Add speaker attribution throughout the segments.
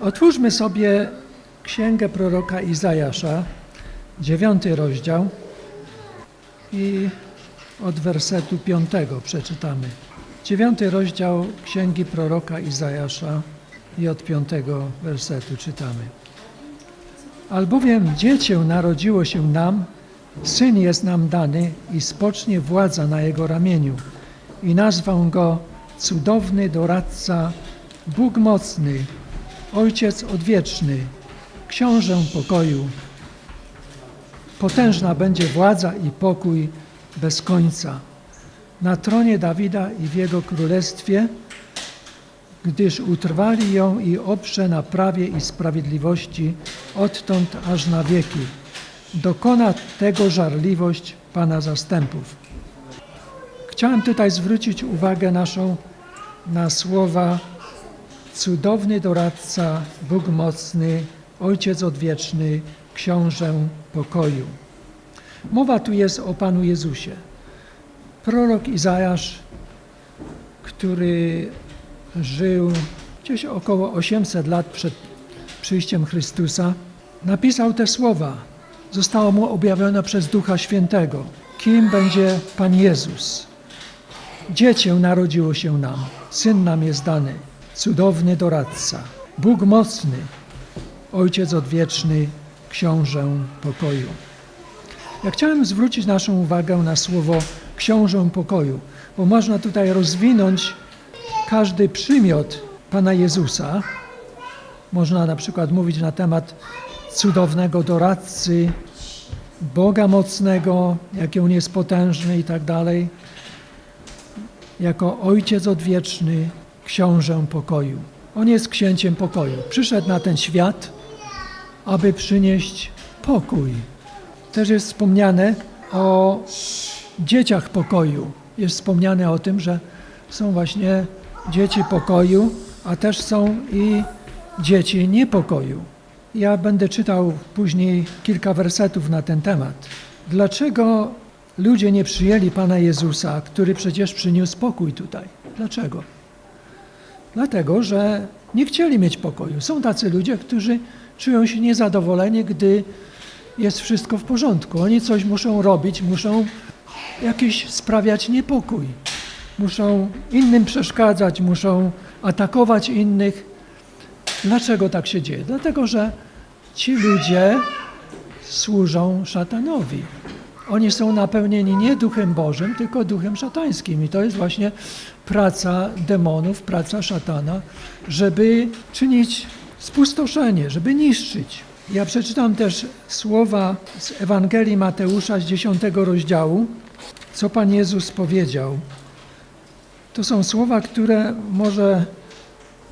Speaker 1: Otwórzmy sobie księgę proroka Izajasza, dziewiąty rozdział i od wersetu piątego przeczytamy. Dziewiąty rozdział księgi proroka Izajasza i od piątego wersetu czytamy. Albowiem dziecię narodziło się nam, syn jest nam dany i spocznie władza na jego ramieniu. I nazwę go cudowny doradca, Bóg mocny, Ojciec odwieczny, Książę pokoju. Potężna będzie władza i pokój bez końca. Na tronie Dawida i w jego królestwie, gdyż utrwali ją i oprze na prawie i sprawiedliwości odtąd aż na wieki. Dokona tego żarliwość Pana zastępów. Chciałem tutaj zwrócić uwagę naszą na słowa cudowny doradca, Bóg mocny, Ojciec odwieczny, Książę pokoju. Mowa tu jest o Panu Jezusie. Prorok Izajasz, który żył gdzieś około 800 lat przed przyjściem Chrystusa, napisał te słowa. Zostało mu objawione przez Ducha Świętego. Kim będzie Pan Jezus? Dziecię narodziło się nam, syn nam jest dany, cudowny doradca, Bóg mocny, Ojciec odwieczny, Książę pokoju. Ja chciałem zwrócić naszą uwagę na słowo Książę pokoju, bo można tutaj rozwinąć każdy przymiot Pana Jezusa. Można na przykład mówić na temat cudownego doradcy, Boga mocnego, jaki On jest potężny i tak dalej, jako Ojciec odwieczny, Książę pokoju. On jest księciem pokoju. Przyszedł na ten świat, aby przynieść pokój. Też jest wspomniane o dzieciach pokoju. Jest wspomniane o tym, że są właśnie dzieci pokoju, a też są i dzieci niepokoju. Ja będę czytał później kilka wersetów na ten temat. Dlaczego ludzie nie przyjęli Pana Jezusa, który przecież przyniósł pokój tutaj? Dlaczego? Dlatego, że nie chcieli mieć pokoju. Są tacy ludzie, którzy czują się niezadowoleni, gdy jest wszystko w porządku. Oni coś muszą robić, muszą jakiś sprawiać niepokój. Muszą innym przeszkadzać, muszą atakować innych. Dlaczego tak się dzieje? Dlatego, że ci ludzie służą szatanowi. Oni są napełnieni nie duchem Bożym, tylko duchem szatańskim. I to jest właśnie praca demonów, praca szatana, żeby czynić spustoszenie, żeby niszczyć. Ja przeczytam też słowa z Ewangelii Mateusza z 10 rozdziału, co Pan Jezus powiedział. To są słowa, które może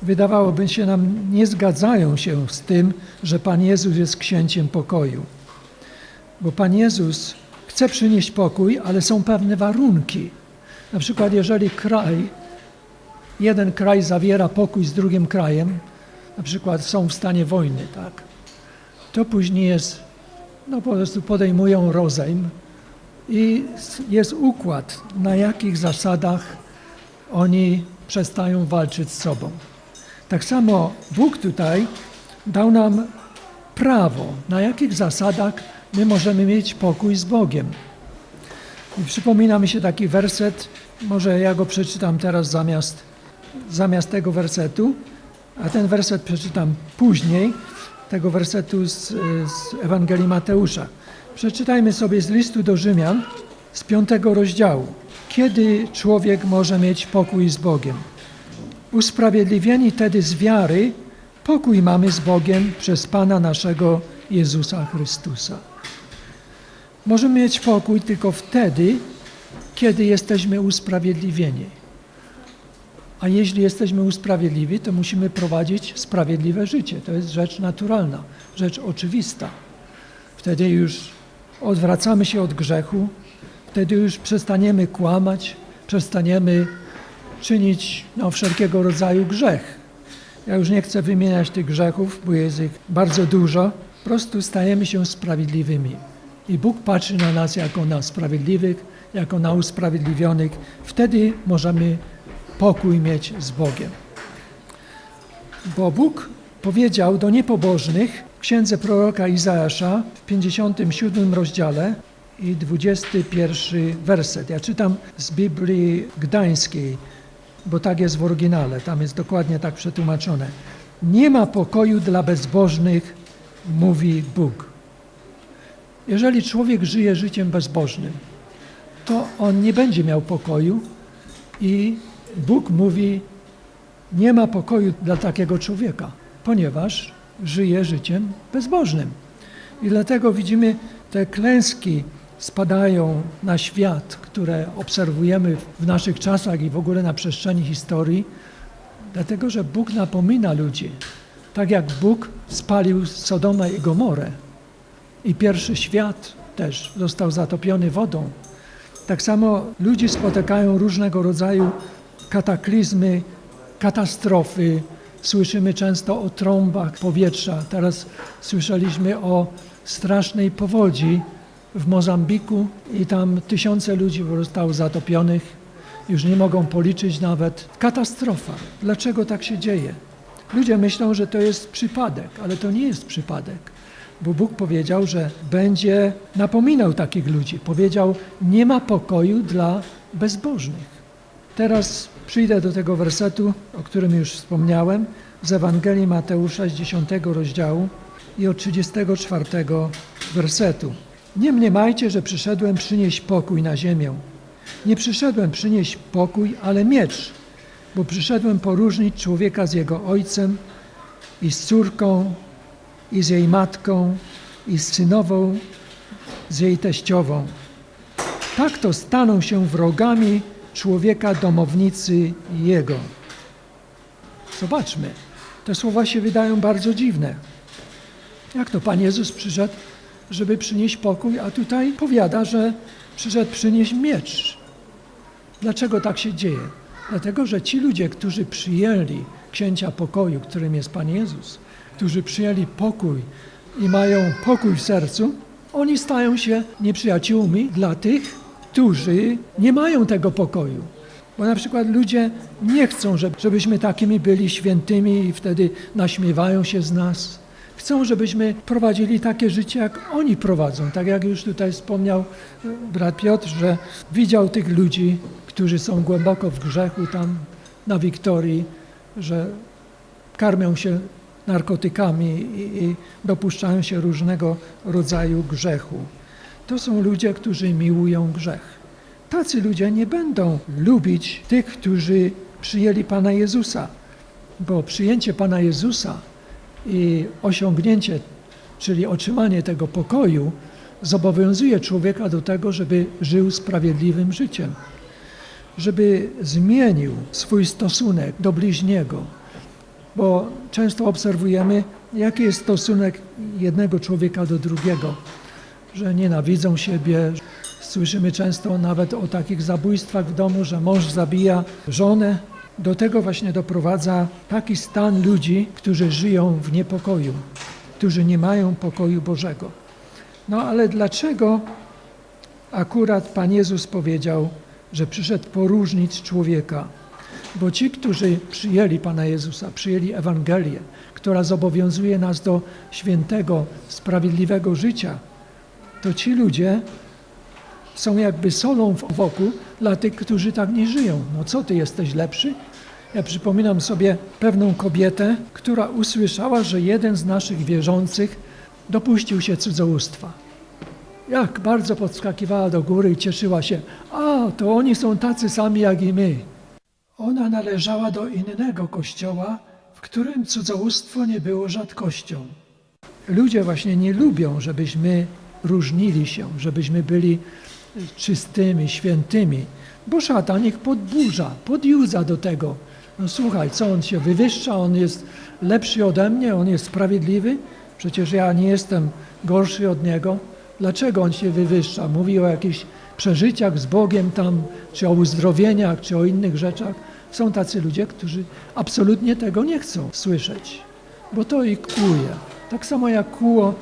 Speaker 1: wydawałoby się nam nie zgadzają się z tym, że Pan Jezus jest księciem pokoju. Bo Pan Jezus chce przynieść pokój, ale są pewne warunki. Na przykład, jeżeli kraj, jeden kraj zawiera pokój z drugim krajem, na przykład są w stanie wojny, tak, to później jest, no po prostu podejmują rozejm i jest układ, na jakich zasadach oni przestają walczyć z sobą. Tak samo Bóg tutaj dał nam prawo, na jakich zasadach my możemy mieć pokój z Bogiem. I przypomina mi się taki werset, może ja go przeczytam teraz zamiast, zamiast tego wersetu, a ten werset przeczytam później, tego wersetu z, z Ewangelii Mateusza. Przeczytajmy sobie z listu do Rzymian z piątego rozdziału. Kiedy człowiek może mieć pokój z Bogiem? Usprawiedliwieni tedy z wiary, pokój mamy z Bogiem przez Pana naszego Jezusa Chrystusa. Możemy mieć pokój tylko wtedy, kiedy jesteśmy usprawiedliwieni. A jeśli jesteśmy usprawiedliwi, to musimy prowadzić sprawiedliwe życie. To jest rzecz naturalna, rzecz oczywista. Wtedy już odwracamy się od grzechu, wtedy już przestaniemy kłamać, przestaniemy czynić no, wszelkiego rodzaju grzech. Ja już nie chcę wymieniać tych grzechów, bo jest ich bardzo dużo. Po prostu stajemy się sprawiedliwymi. I Bóg patrzy na nas jako na sprawiedliwych, jako na usprawiedliwionych. Wtedy możemy pokój mieć z Bogiem. Bo Bóg powiedział do niepobożnych w księdze proroka Izajasza w 57 rozdziale i 21 werset. Ja czytam z Biblii Gdańskiej, bo tak jest w oryginale, tam jest dokładnie tak przetłumaczone. Nie ma pokoju dla bezbożnych, mówi Bóg. Jeżeli człowiek żyje życiem bezbożnym, to on nie będzie miał pokoju i Bóg mówi, nie ma pokoju dla takiego człowieka, ponieważ żyje życiem bezbożnym. I dlatego widzimy te klęski spadają na świat, które obserwujemy w naszych czasach i w ogóle na przestrzeni historii, dlatego że Bóg napomina ludzi. Tak jak Bóg spalił Sodomę i Gomorę i pierwszy świat też został zatopiony wodą. Tak samo ludzi spotykają różnego rodzaju kataklizmy, katastrofy. Słyszymy często o trąbach powietrza. Teraz słyszeliśmy o strasznej powodzi w Mozambiku i tam tysiące ludzi zostało zatopionych. Już nie mogą policzyć nawet. Katastrofa. Dlaczego tak się dzieje? Ludzie myślą, że to jest przypadek, ale to nie jest przypadek. Bo Bóg powiedział, że będzie napominał takich ludzi. Powiedział, nie ma pokoju dla bezbożnych. Teraz przyjdę do tego wersetu, o którym już wspomniałem, z Ewangelii Mateusza z 10 rozdziału i od 34 wersetu. Nie mniemajcie, że przyszedłem przynieść pokój na ziemię. Nie przyszedłem przynieść pokój, ale miecz, bo przyszedłem poróżnić człowieka z jego ojcem i z córką, i z jej matką, i z synową, z jej teściową. Tak to staną się wrogami człowieka domownicy jego. Zobaczmy, te słowa się wydają bardzo dziwne. Jak to Pan Jezus przyszedł, żeby przynieść pokój, a tutaj powiada, że przyszedł przynieść miecz. Dlaczego tak się dzieje? Dlatego, że ci ludzie, którzy przyjęli księcia pokoju, którym jest Pan Jezus, którzy przyjęli pokój i mają pokój w sercu, oni stają się nieprzyjaciółmi dla tych, którzy nie mają tego pokoju. Bo na przykład ludzie nie chcą, żeby- żebyśmy takimi byli świętymi i wtedy naśmiewają się z nas. Chcą, żebyśmy prowadzili takie życie, jak oni prowadzą. Tak jak już tutaj wspomniał e, brat Piotr, że widział tych ludzi, którzy są głęboko w grzechu tam na Wiktorii, że karmią się narkotykami i, i dopuszczają się różnego rodzaju grzechu. To są ludzie, którzy miłują grzech. Tacy ludzie nie będą lubić tych, którzy przyjęli Pana Jezusa, bo przyjęcie Pana Jezusa i osiągnięcie, czyli otrzymanie tego pokoju, zobowiązuje człowieka do tego, żeby żył sprawiedliwym życiem, żeby zmienił swój stosunek do bliźniego, bo często obserwujemy, jaki jest stosunek jednego człowieka do drugiego, że nienawidzą siebie. Słyszymy często nawet o takich zabójstwach w domu, że mąż zabija żonę. Do tego właśnie doprowadza taki stan ludzi, którzy żyją w niepokoju, którzy nie mają pokoju Bożego. No ale dlaczego akurat Pan Jezus powiedział, że przyszedł poróżnić człowieka? Bo ci, którzy przyjęli Pana Jezusa, przyjęli Ewangelię, która zobowiązuje nas do świętego, sprawiedliwego życia, to ci ludzie są jakby solą wokół dla tych, którzy tak nie żyją. No co ty jesteś lepszy? Ja przypominam sobie pewną kobietę, która usłyszała, że jeden z naszych wierzących dopuścił się cudzołóstwa. Jak bardzo podskakiwała do góry i cieszyła się. A, to oni są tacy sami jak i my. Ona należała do innego kościoła, w którym cudzołóstwo nie było rzadkością. Ludzie właśnie nie lubią, żebyśmy różnili się, żebyśmy byli czystymi, świętymi, bo szatan ich podburza, podjudza do tego. No słuchaj, co on się wywyższa, on jest lepszy ode mnie, on jest sprawiedliwy, przecież ja nie jestem gorszy od niego. Dlaczego on się wywyższa? Mówi o jakichś przeżyciach z Bogiem tam, czy o uzdrowieniach, czy o innych rzeczach. Są tacy ludzie, którzy absolutnie tego nie chcą słyszeć, bo to ich kłuje. Tak samo jak kłuło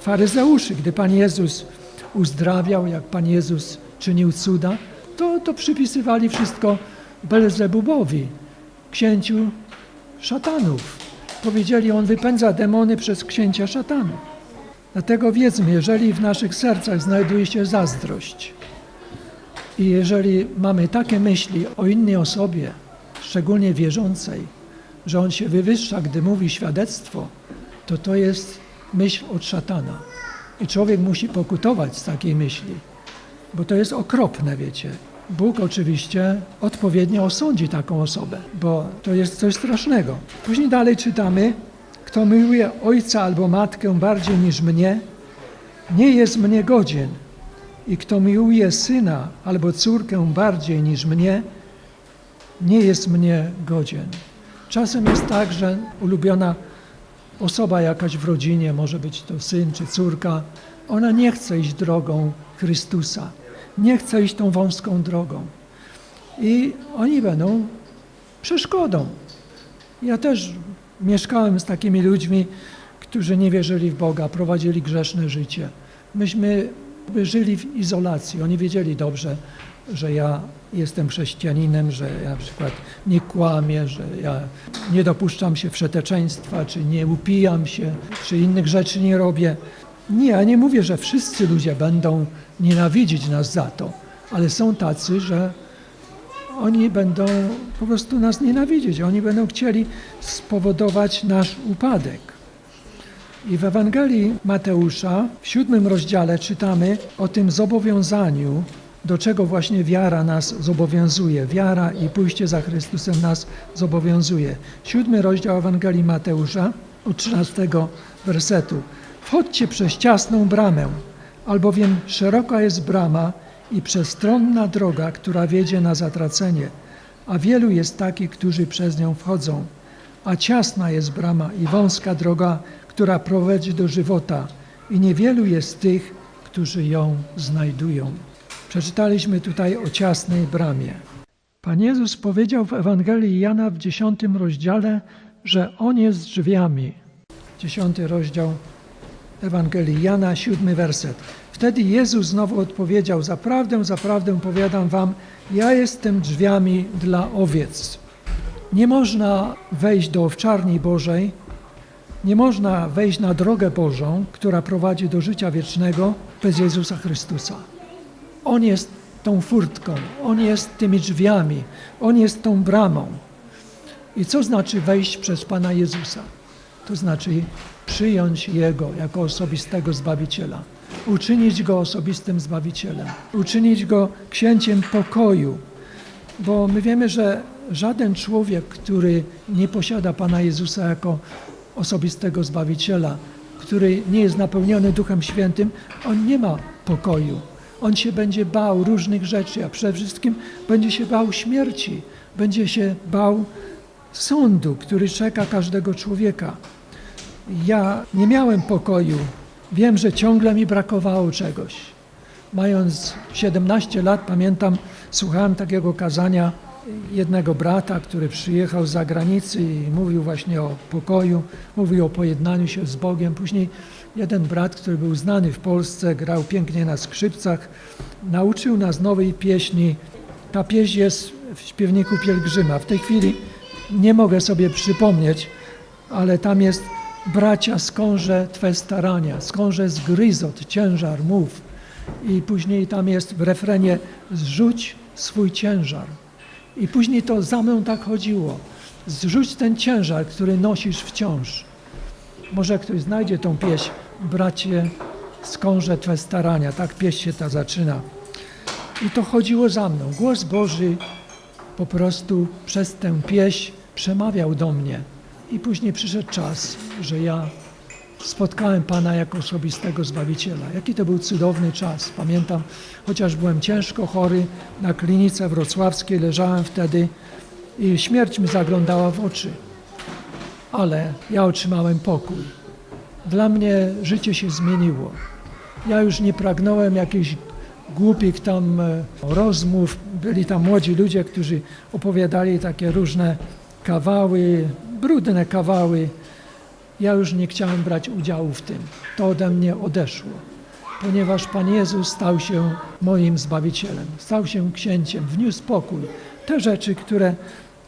Speaker 1: faryzeuszy, gdy Pan Jezus uzdrawiał, jak Pan Jezus czynił cuda, to, to przypisywali wszystko Belzebubowi, księciu szatanów. powiedzieli, on wypędza demony przez księcia szatana. Dlatego wiedzmy, jeżeli w naszych sercach znajduje się zazdrość i jeżeli mamy takie myśli o innej osobie, szczególnie wierzącej, że on się wywyższa, gdy mówi świadectwo, to to jest myśl od szatana. I człowiek musi pokutować z takiej myśli, bo to jest okropne, wiecie. Bóg oczywiście odpowiednio osądzi taką osobę, bo to jest coś strasznego. Później dalej czytamy, kto miłuje ojca albo matkę bardziej niż mnie, nie jest mnie godzien. I kto miłuje syna albo córkę bardziej niż mnie, nie jest mnie godzien. Czasem jest tak, że ulubiona osoba jakaś w rodzinie, może być to syn czy córka, ona nie chce iść drogą Chrystusa, nie chce iść tą wąską drogą. I oni będą przeszkodą. Ja też mieszkałem z takimi ludźmi, którzy nie wierzyli w Boga, prowadzili grzeszne życie. Myśmy żyli w izolacji. Oni wiedzieli dobrze, że ja jestem chrześcijaninem, że ja na przykład nie kłamię, że ja nie dopuszczam się wszeteczeństwa, czy nie upijam się, czy innych rzeczy nie robię. Nie, ja nie mówię, że wszyscy ludzie będą nienawidzić nas za to, ale są tacy, że oni będą po prostu nas nienawidzieć. Oni będą chcieli spowodować nasz upadek. I w Ewangelii Mateusza w siódmym rozdziale czytamy o tym zobowiązaniu, do czego właśnie wiara nas zobowiązuje. Wiara i pójście za Chrystusem nas zobowiązuje. Siódmy rozdział Ewangelii Mateusza od 13 wersetu. Wchodźcie przez ciasną bramę, albowiem szeroka jest brama i przestronna droga, która wiedzie na zatracenie, a wielu jest takich, którzy przez nią wchodzą. A ciasna jest brama i wąska droga, która prowadzi do żywota, i niewielu jest tych, którzy ją znajdują. Przeczytaliśmy tutaj o ciasnej bramie. Pan Jezus powiedział w Ewangelii Jana w dziesiątym rozdziale, że On jest drzwiami. Dziesiąty rozdział Ewangelii Jana, siódmy werset. Wtedy Jezus znowu odpowiedział: Zaprawdę, zaprawdę powiadam wam, ja jestem drzwiami dla owiec. Nie można wejść do owczarni Bożej, nie można wejść na drogę Bożą, która prowadzi do życia wiecznego bez Jezusa Chrystusa. On jest tą furtką, On jest tymi drzwiami, On jest tą bramą. I co znaczy wejść przez Pana Jezusa? To znaczy przyjąć Jego jako osobistego Zbawiciela, uczynić Go osobistym Zbawicielem, uczynić Go księciem pokoju, bo my wiemy, że żaden człowiek, który nie posiada Pana Jezusa jako osobistego Zbawiciela, który nie jest napełniony Duchem Świętym, on nie ma pokoju. On się będzie bał różnych rzeczy, a przede wszystkim będzie się bał śmierci, będzie się bał sądu, który czeka każdego człowieka. Ja nie miałem pokoju. Wiem, że ciągle mi brakowało czegoś. Mając 17 lat, pamiętam, słuchałem takiego kazania jednego brata, który przyjechał z zagranicy i mówił właśnie o pokoju, mówił o pojednaniu się z Bogiem. Później jeden brat, który był znany w Polsce, grał pięknie na skrzypcach, nauczył nas nowej pieśni. Ta pieśń jest w śpiewniku Pielgrzyma. W tej chwili nie mogę sobie przypomnieć, ale tam jest bracia, skąże Twe starania, skąże zgryzot, ciężar mów. I później tam jest w refrenie zrzuć swój ciężar. I później to za mną tak chodziło. Zrzuć ten ciężar, który nosisz wciąż. Może ktoś znajdzie tą pieśń, bracie, skąże Twe starania. Tak pieśń się ta zaczyna. I to chodziło za mną. Głos Boży po prostu przez tę pieśń przemawiał do mnie. I później przyszedł czas, że ja spotkałem Pana jako osobistego Zbawiciela. Jaki to był cudowny czas. Pamiętam, chociaż byłem ciężko chory na klinice wrocławskiej, leżałem wtedy i śmierć mi zaglądała w oczy. Ale ja otrzymałem pokój. Dla mnie życie się zmieniło. Ja już nie pragnąłem jakichś głupich tam e, rozmów. Byli tam młodzi ludzie, którzy opowiadali takie różne kawały, brudne kawały. Ja już nie chciałem brać udziału w tym. To ode mnie odeszło, ponieważ Pan Jezus stał się moim Zbawicielem, stał się księciem, wniósł pokój. Te rzeczy, które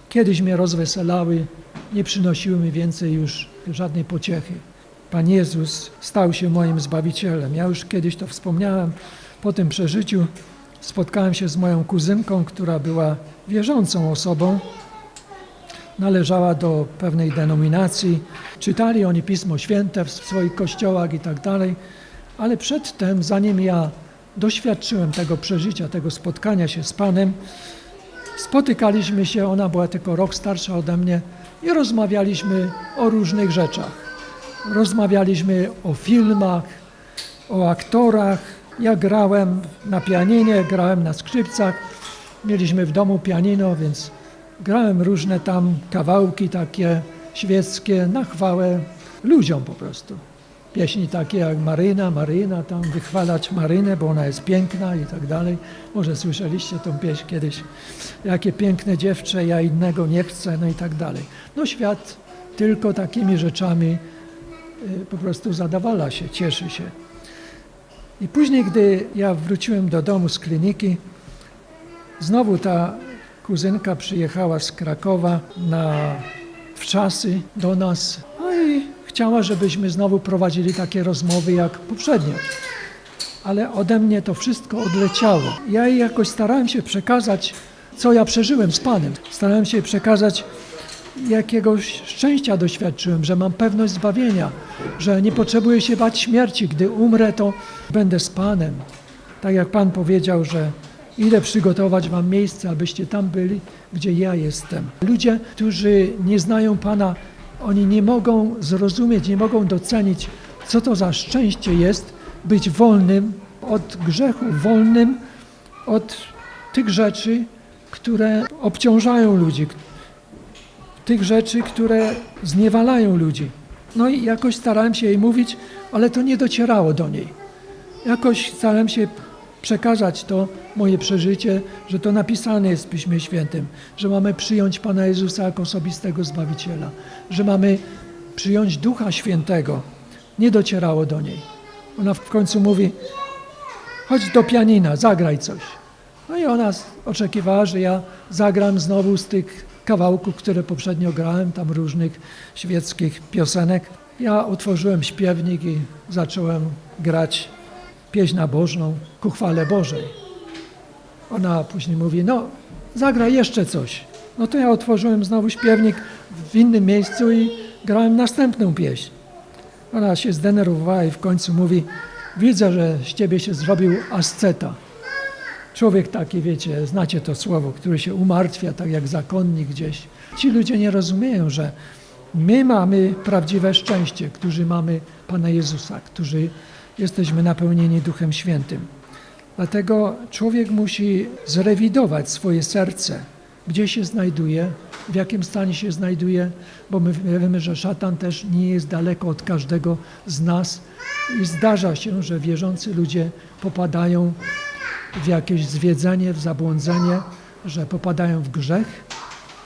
Speaker 1: kiedyś mnie rozweselały, nie przynosiły mi więcej już żadnej pociechy. Pan Jezus stał się moim Zbawicielem. Ja już kiedyś to wspomniałem. Po tym przeżyciu spotkałem się z moją kuzynką, która była wierzącą osobą. Należała do pewnej denominacji. Czytali oni Pismo Święte w swoich kościołach i tak dalej. Ale przedtem, zanim ja doświadczyłem tego przeżycia, tego spotkania się z Panem, spotykaliśmy się, ona była tylko rok starsza ode mnie i rozmawialiśmy o różnych rzeczach. Rozmawialiśmy o filmach, o aktorach. Ja grałem na pianinie, grałem na skrzypcach. Mieliśmy w domu pianino, więc grałem różne tam kawałki takie świeckie na chwałę ludziom po prostu. Pieśni takie jak Maryna, Maryna, tam wychwalać Marynę, bo ona jest piękna i tak dalej. Może słyszeliście tą pieśń kiedyś. Jakie piękne dziewczę, ja innego nie chcę, no i tak dalej. No świat tylko takimi rzeczami y, po prostu zadawala się, cieszy się. I później, gdy ja wróciłem do domu z kliniki, znowu ta kuzynka przyjechała z Krakowa na wczasy do nas. No i chciała, żebyśmy znowu prowadzili takie rozmowy jak poprzednio. Ale ode mnie to wszystko odleciało. Ja jej jakoś starałem się przekazać, co ja przeżyłem z Panem. Starałem się przekazać, jakiegoś szczęścia doświadczyłem, że mam pewność zbawienia, że nie potrzebuję się bać śmierci. Gdy umrę, to będę z Panem. Tak jak Pan powiedział, że idę przygotować Wam miejsce, abyście tam byli, gdzie ja jestem. Ludzie, którzy nie znają Pana, oni nie mogą zrozumieć, nie mogą docenić, co to za szczęście jest być wolnym od grzechu, wolnym od tych rzeczy, które obciążają ludzi, tych rzeczy, które zniewalają ludzi. No i jakoś starałem się jej mówić, ale to nie docierało do niej. Jakoś starałem się przekazać to moje przeżycie, że to napisane jest w Piśmie Świętym, że mamy przyjąć Pana Jezusa jako osobistego Zbawiciela, że mamy przyjąć Ducha Świętego. Nie docierało do niej. Ona w końcu mówi, chodź do pianina, zagraj coś. No i ona oczekiwała, że ja zagram znowu z tych kawałków, które poprzednio grałem, tam różnych świeckich piosenek. Ja otworzyłem śpiewnik i zacząłem grać pieśń nabożną ku chwale Bożej. Ona później mówi, no zagraj jeszcze coś. No to ja otworzyłem znowu śpiewnik w innym miejscu i grałem następną pieśń. Ona się zdenerwowała i w końcu mówi, widzę, że z ciebie się zrobił asceta. Człowiek taki, wiecie, znacie to słowo, który się umartwia, tak jak zakonnik gdzieś. Ci ludzie nie rozumieją, że my mamy prawdziwe szczęście, którzy mamy Pana Jezusa, którzy jesteśmy napełnieni Duchem Świętym. Dlatego człowiek musi zrewidować swoje serce, gdzie się znajduje, w jakim stanie się znajduje, bo my wiemy, że szatan też nie jest daleko od każdego z nas i zdarza się, że wierzący ludzie popadają w jakieś zwiedzenie, w zabłądzenie, że popadają w grzech,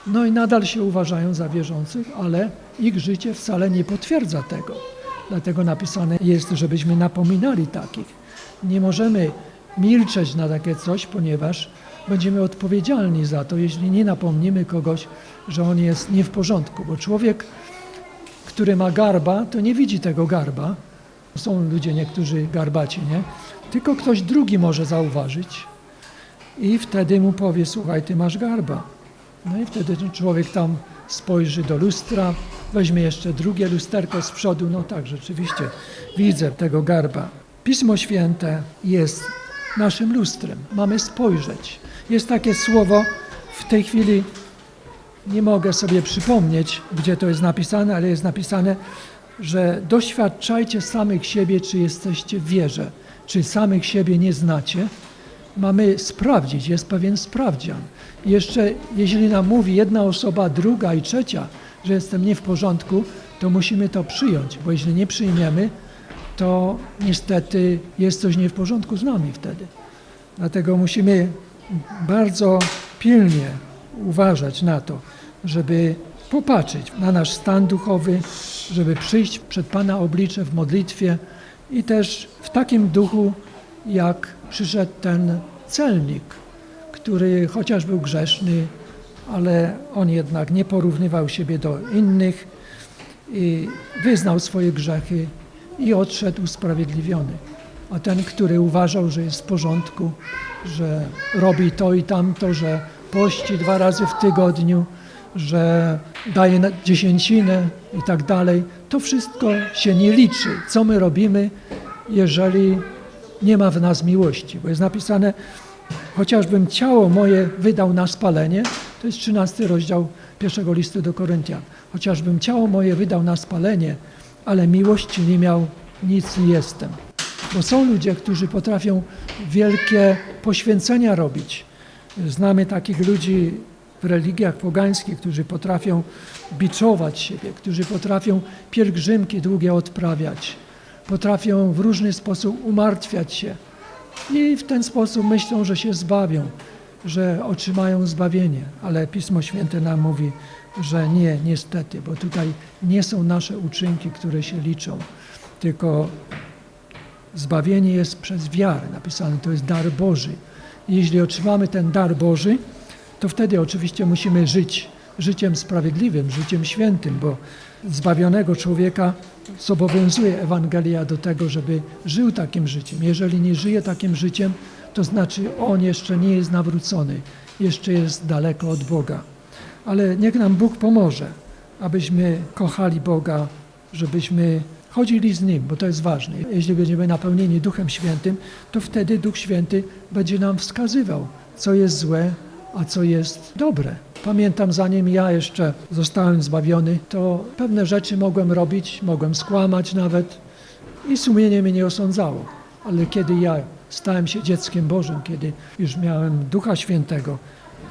Speaker 1: no i nadal się uważają za wierzących, ale ich życie wcale nie potwierdza tego. Dlatego napisane jest, żebyśmy napominali takich. Nie możemy milczeć na takie coś, ponieważ będziemy odpowiedzialni za to, jeśli nie napomnimy kogoś, że on jest nie w porządku, bo człowiek, który ma garba, to nie widzi tego garba. Są ludzie niektórzy garbaci, nie? Tylko ktoś drugi może zauważyć i wtedy mu powie, słuchaj, ty masz garba. No i wtedy ten człowiek tam spojrzy do lustra, weźmie jeszcze drugie lusterko z przodu, no tak, rzeczywiście widzę tego garba. Pismo Święte jest naszym lustrem, mamy spojrzeć. Jest takie słowo, w tej chwili nie mogę sobie przypomnieć, gdzie to jest napisane, ale jest napisane, że doświadczajcie samych siebie, czy jesteście w wierze, czy samych siebie nie znacie. Mamy sprawdzić, jest pewien sprawdzian. Jeszcze, jeśli nam mówi jedna osoba, druga i trzecia, że jestem nie w porządku, to musimy to przyjąć, bo jeśli nie przyjmiemy, to niestety jest coś nie w porządku z nami wtedy. Dlatego musimy bardzo pilnie uważać na to, żeby popatrzeć na nasz stan duchowy, żeby przyjść przed Pana oblicze w modlitwie i też w takim duchu, jak przyszedł ten celnik, który chociaż był grzeszny, ale on jednak nie porównywał siebie do innych i wyznał swoje grzechy i odszedł usprawiedliwiony. A ten, który uważał, że jest w porządku, że robi to i tamto, że pości dwa razy w tygodniu, że daje dziesięcinę i tak dalej, to wszystko się nie liczy. Co my robimy, jeżeli nie ma w nas miłości? Bo jest napisane, chociażbym ciało moje wydał na spalenie, to jest 13 rozdział pierwszego listu do Koryntian. Chociażbym ciało moje wydał na spalenie, ale miłości nie miał, nic nie jestem. Bo są ludzie, którzy potrafią wielkie poświęcenia robić. Znamy takich ludzi w religiach pogańskich, którzy potrafią biczować siebie, którzy potrafią pielgrzymki długie odprawiać, potrafią w różny sposób umartwiać się i w ten sposób myślą, że się zbawią, że otrzymają zbawienie. Ale Pismo Święte nam mówi, że nie, niestety, bo tutaj nie są nasze uczynki, które się liczą, tylko Zbawienie jest przez wiarę, napisane, to jest dar Boży. I jeśli otrzymamy ten dar Boży, to wtedy oczywiście musimy żyć życiem sprawiedliwym, życiem świętym, bo zbawionego człowieka zobowiązuje Ewangelia do tego, żeby żył takim życiem. Jeżeli nie żyje takim życiem, to znaczy on jeszcze nie jest nawrócony, jeszcze jest daleko od Boga. Ale niech nam Bóg pomoże, abyśmy kochali Boga, żebyśmy chodzili z Nim, bo to jest ważne. Jeśli będziemy napełnieni Duchem Świętym, to wtedy Duch Święty będzie nam wskazywał, co jest złe, a co jest dobre. Pamiętam, zanim ja jeszcze zostałem zbawiony, to pewne rzeczy mogłem robić, mogłem skłamać nawet i sumienie mnie nie osądzało. Ale kiedy ja stałem się dzieckiem Bożym, kiedy już miałem Ducha Świętego,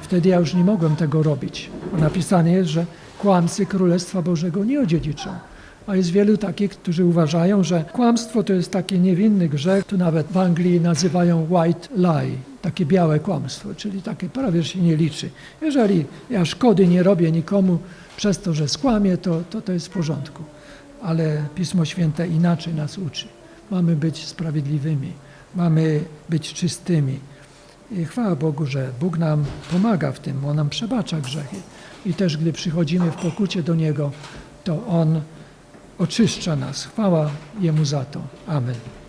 Speaker 1: wtedy ja już nie mogłem tego robić. Bo napisane jest, że kłamcy Królestwa Bożego nie odziedziczą. A jest wielu takich, którzy uważają, że kłamstwo to jest taki niewinny grzech. Tu nawet w Anglii nazywają white lie, takie białe kłamstwo, czyli takie prawie się nie liczy. Jeżeli ja szkody nie robię nikomu przez to, że skłamię, to to, to jest w porządku. Ale Pismo Święte inaczej nas uczy. Mamy być sprawiedliwymi, mamy być czystymi. I chwała Bogu, że Bóg nam pomaga w tym, On nam przebacza grzechy. I też gdy przychodzimy w pokucie do Niego, to On oczyszcza nas. Chwała Jemu za to. Amen.